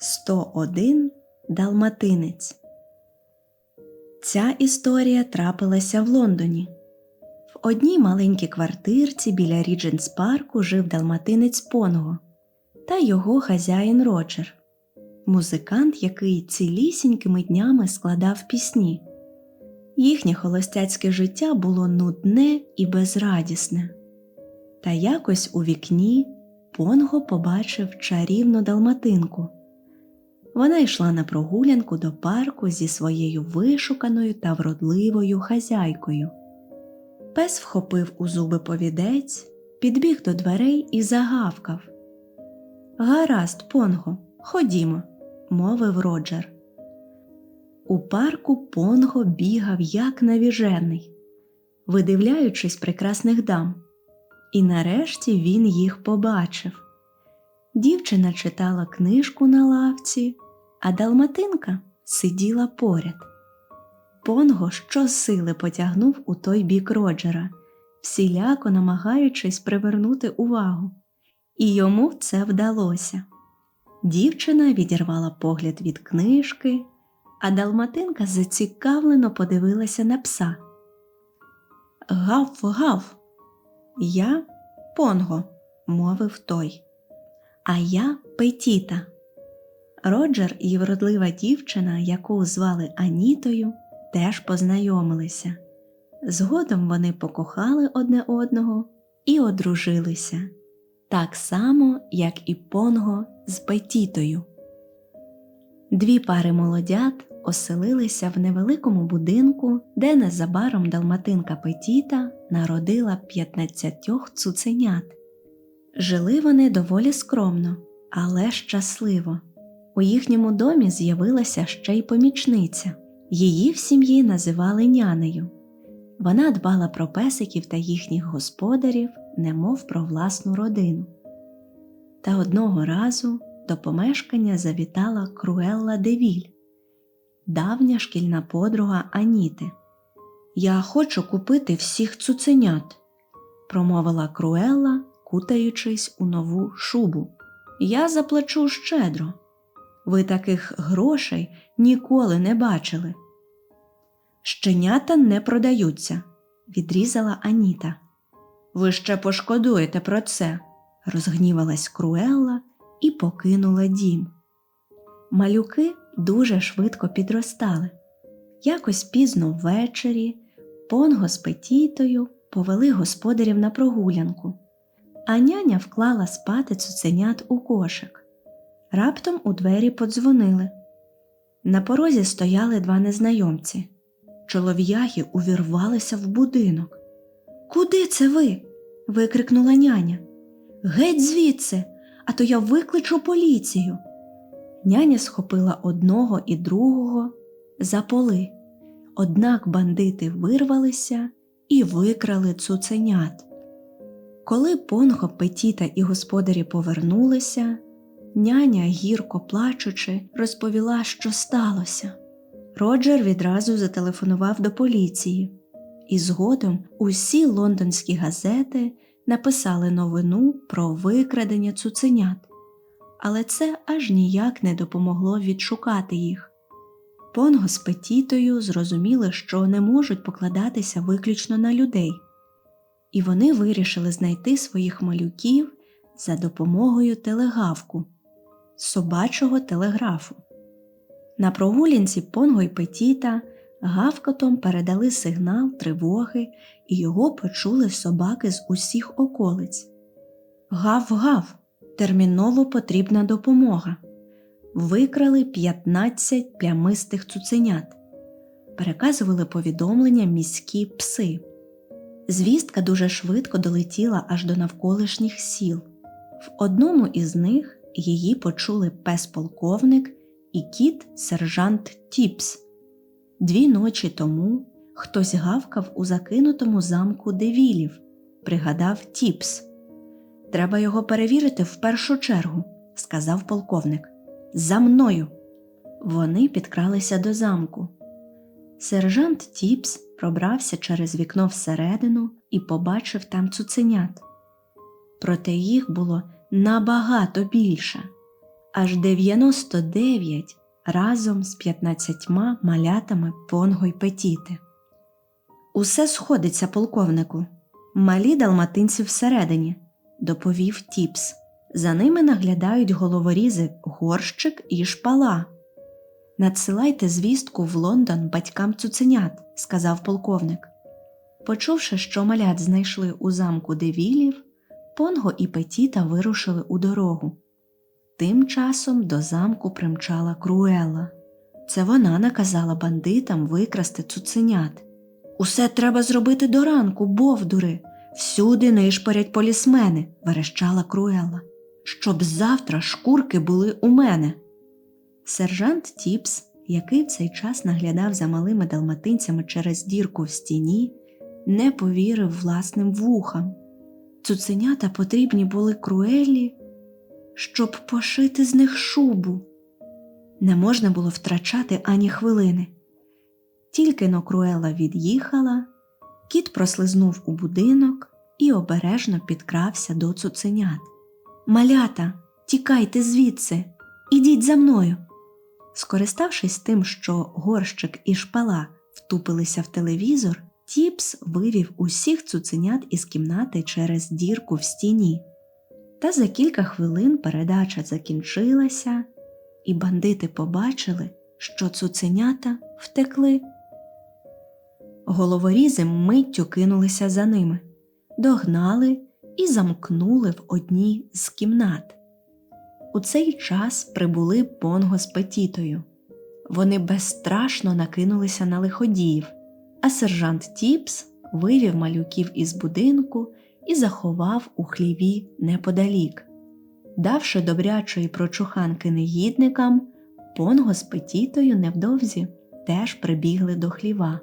101 Далматинець. Ця історія трапилася в Лондоні. В одній маленькій квартирці біля Рідженс парку жив далматинець Понго та його хазяїн Роджер, музикант, який цілісінькими днями складав пісні. Їхнє холостяцьке життя було нудне і безрадісне. Та якось у вікні Понго побачив чарівну далматинку. Вона йшла на прогулянку до парку зі своєю вишуканою та вродливою хазяйкою. Пес вхопив у зуби повідець, підбіг до дверей і загавкав. Гаразд, Понго, ходімо, мовив Роджер. У парку Понго бігав як навіжений, видивляючись прекрасних дам. І нарешті він їх побачив. Дівчина читала книжку на лавці, а далматинка сиділа поряд. Понго щосили потягнув у той бік Роджера, всіляко намагаючись привернути увагу, і йому це вдалося. Дівчина відірвала погляд від книжки, а далматинка зацікавлено подивилася на пса. Гав, гав. Я Понго, мовив той. А я Петіта. Роджер і вродлива дівчина, яку звали Анітою, теж познайомилися. Згодом вони покохали одне одного і одружилися, так само, як і Понго з Петітою. Дві пари молодят оселилися в невеликому будинку, де незабаром далматинка Петіта народила 15 цуценят. Жили вони доволі скромно, але щасливо. У їхньому домі з'явилася ще й помічниця. Її в сім'ї називали нянею. Вона дбала про песиків та їхніх господарів, немов про власну родину. Та одного разу до помешкання завітала Круелла Девіль, давня шкільна подруга Аніти. Я хочу купити всіх цуценят, промовила Круелла, кутаючись у нову шубу. Я заплачу щедро. Ви таких грошей ніколи не бачили. Щенята не продаються, відрізала Аніта. Ви ще пошкодуєте про це, розгнівалась Круелла і покинула дім. Малюки дуже швидко підростали. Якось пізно ввечері Понго з Петітою повели господарів на прогулянку, а няня вклала спати цуценят у кошик. Раптом у двері подзвонили. На порозі стояли два незнайомці. Чолов'яги увірвалися в будинок. Куди це ви? викрикнула няня. Геть звідси, а то я викличу поліцію. Няня схопила одного і другого за поли. Однак бандити вирвалися і викрали цуценят. Коли Понго, Петіта і господарі повернулися, няня, гірко плачучи, розповіла, що сталося. Роджер відразу зателефонував до поліції, і згодом усі лондонські газети написали новину про викрадення цуценят, але це аж ніяк не допомогло відшукати їх. Понго з Петітою зрозуміли, що не можуть покладатися виключно на людей, і вони вирішили знайти своїх малюків за допомогою телегавку собачого телеграфу. На прогулянці Понго й Петіта гавкотом передали сигнал тривоги, і його почули собаки з усіх околиць. Гав-гав, терміново потрібна допомога. Викрали 15 плямистих цуценят, переказували повідомлення міські пси. Звістка дуже швидко долетіла аж до навколишніх сіл. В одному із них її почули пес-полковник і кіт сержант Тіпс. Дві ночі тому хтось гавкав у закинутому замку девілів, пригадав Тіпс. Треба його перевірити в першу чергу, сказав полковник. За мною. Вони підкралися до замку. Сержант Тіпс пробрався через вікно всередину і побачив там цуценят. Проте їх було набагато більше, аж 99 разом з 15 малятами Понго й Петіти. Усе сходиться, полковнику. Малі далматинці всередині, доповів Тіпс. За ними наглядають головорізи горщик і шпала. Надсилайте звістку в Лондон батькам цуценят, сказав полковник. Почувши, що малят знайшли у замку девілів, Понго і Петіта вирушили у дорогу. Тим часом до замку примчала Круела. Це вона наказала бандитам викрасти цуценят. Усе треба зробити до ранку, бовдури. Всюди нишпорять полісмени, верещала Круела. Щоб завтра шкурки були у мене. Сержант Тіпс, який в цей час наглядав за малими далматинцями через дірку в стіні, не повірив власним вухам. Цуценята потрібні були Круелі, щоб пошити з них шубу. Не можна було втрачати ані хвилини. Тільки но Круела від'їхала, кіт прослизнув у будинок і обережно підкрався до цуценят. Малята, тікайте звідси, ідіть за мною. Скориставшись тим, що горщик і шпала втупилися в телевізор, Тіпс вивів усіх цуценят із кімнати через дірку в стіні. Та за кілька хвилин передача закінчилася, і бандити побачили, що цуценята втекли. Головорізи миттю кинулися за ними, догнали і замкнули в одній з кімнат. У цей час прибули Понго з Петітою. Вони безстрашно накинулися на лиходіїв, а сержант Тіпс вивів малюків із будинку і заховав у хліві неподалік. Давши добрячої прочуханки негідникам, Понго з Петітою невдовзі теж прибігли до хліва.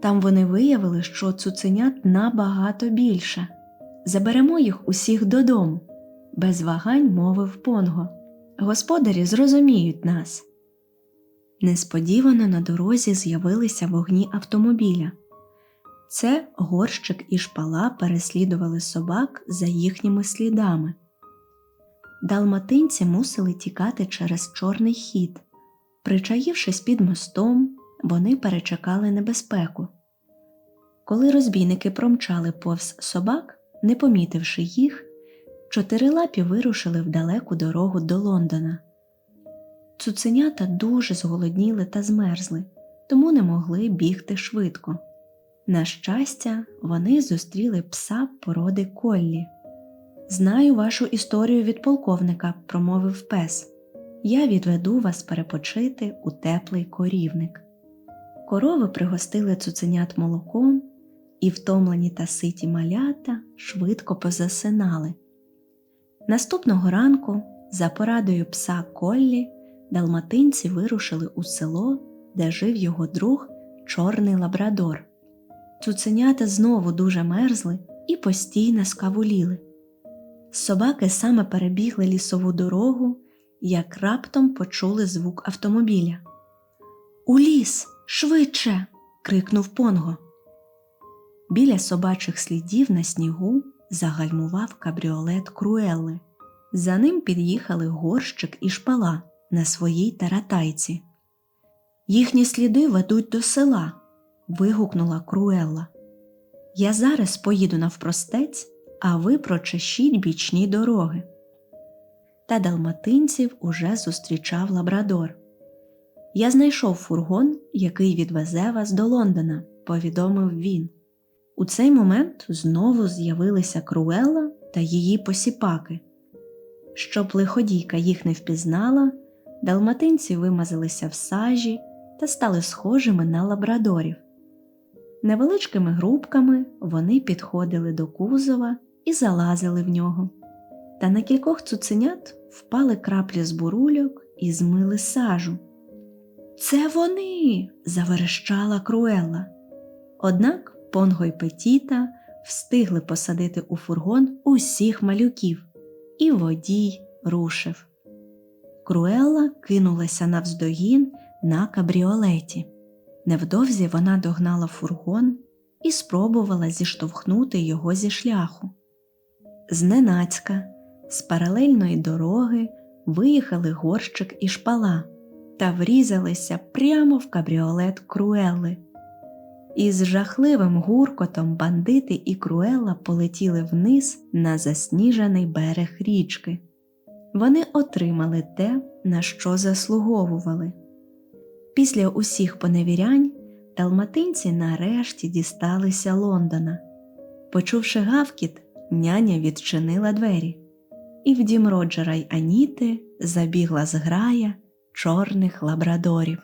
Там вони виявили, що цуценят набагато більше. Заберемо їх усіх додому, без вагань мовив Понго. Господарі зрозуміють нас. Несподівано на дорозі з'явилися вогні автомобіля. Це горщик і шпала переслідували собак за їхніми слідами. Далматинці мусили тікати через чорний хід. Причаївшись під мостом, вони перечекали небезпеку. Коли розбійники промчали повз собак, не помітивши їх, чотирилапі вирушили в далеку дорогу до Лондона. Цуценята дуже зголодніли та змерзли, тому не могли бігти швидко. На щастя, вони зустріли пса породи Коллі. Знаю вашу історію від полковника, промовив пес. Я відведу вас перепочити у теплий корівник. Корови пригостили цуценят молоком, і втомлені та ситі малята швидко позасинали. Наступного ранку, за порадою пса Коллі, далматинці вирушили у село, де жив його друг чорний лабрадор. Цуценята знову дуже мерзли і постійно скавуліли. Собаки саме перебігли лісову дорогу, як раптом почули звук автомобіля. У ліс, швидше. крикнув Понго. Біля собачих слідів на снігу загальмував кабріолет Круелли. За ним під'їхали горщик і шпала на своїй таратайці. Їхні сліди ведуть до села. вигукнула Круелла. Я зараз поїду навпростець, а ви прочешіть бічні дороги. Та далматинців уже зустрічав лабрадор. Я знайшов фургон, який відвезе вас до Лондона, повідомив він. У цей момент знову з'явилися Круелла та її посіпаки. Щоб лиходійка їх не впізнала, далматинці вимазалися в сажі та стали схожими на лабрадорів. Невеличкими групками вони підходили до кузова і залазили в нього. Та на кількох цуценят впали краплі з бурульок і змили сажу. Це вони. заверещала Круелла. Однак Понго й Петіта встигли посадити у фургон усіх малюків, і водій рушив. Круелла кинулася навздогін на кабріолеті. Невдовзі вона догнала фургон і спробувала зіштовхнути його зі шляху. Зненацька, з паралельної дороги виїхали горщик і шпала та врізалися прямо в кабріолет Круелли. Із жахливим гуркотом бандити і Круелла полетіли вниз на засніжений берег річки. Вони отримали те, на що заслуговували. Після усіх поневірянь далматинці нарешті дісталися Лондона. Почувши гавкіт, няня відчинила двері, і в дім Роджера й Аніти забігла зграя чорних лабрадорів.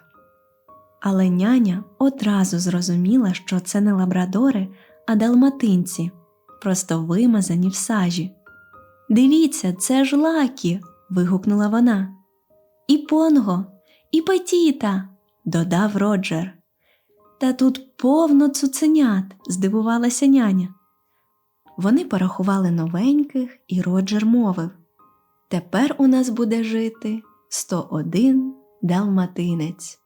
Але няня одразу зрозуміла, що це не лабрадори, а далматинці, просто вимазані в сажі. Дивіться, це ж лакі. вигукнула вона. І Понго, і Петіта, додав Роджер. Та тут повно цуценят, здивувалася няня. Вони порахували новеньких, і Роджер мовив Тепер у нас буде жити 101 далматинець.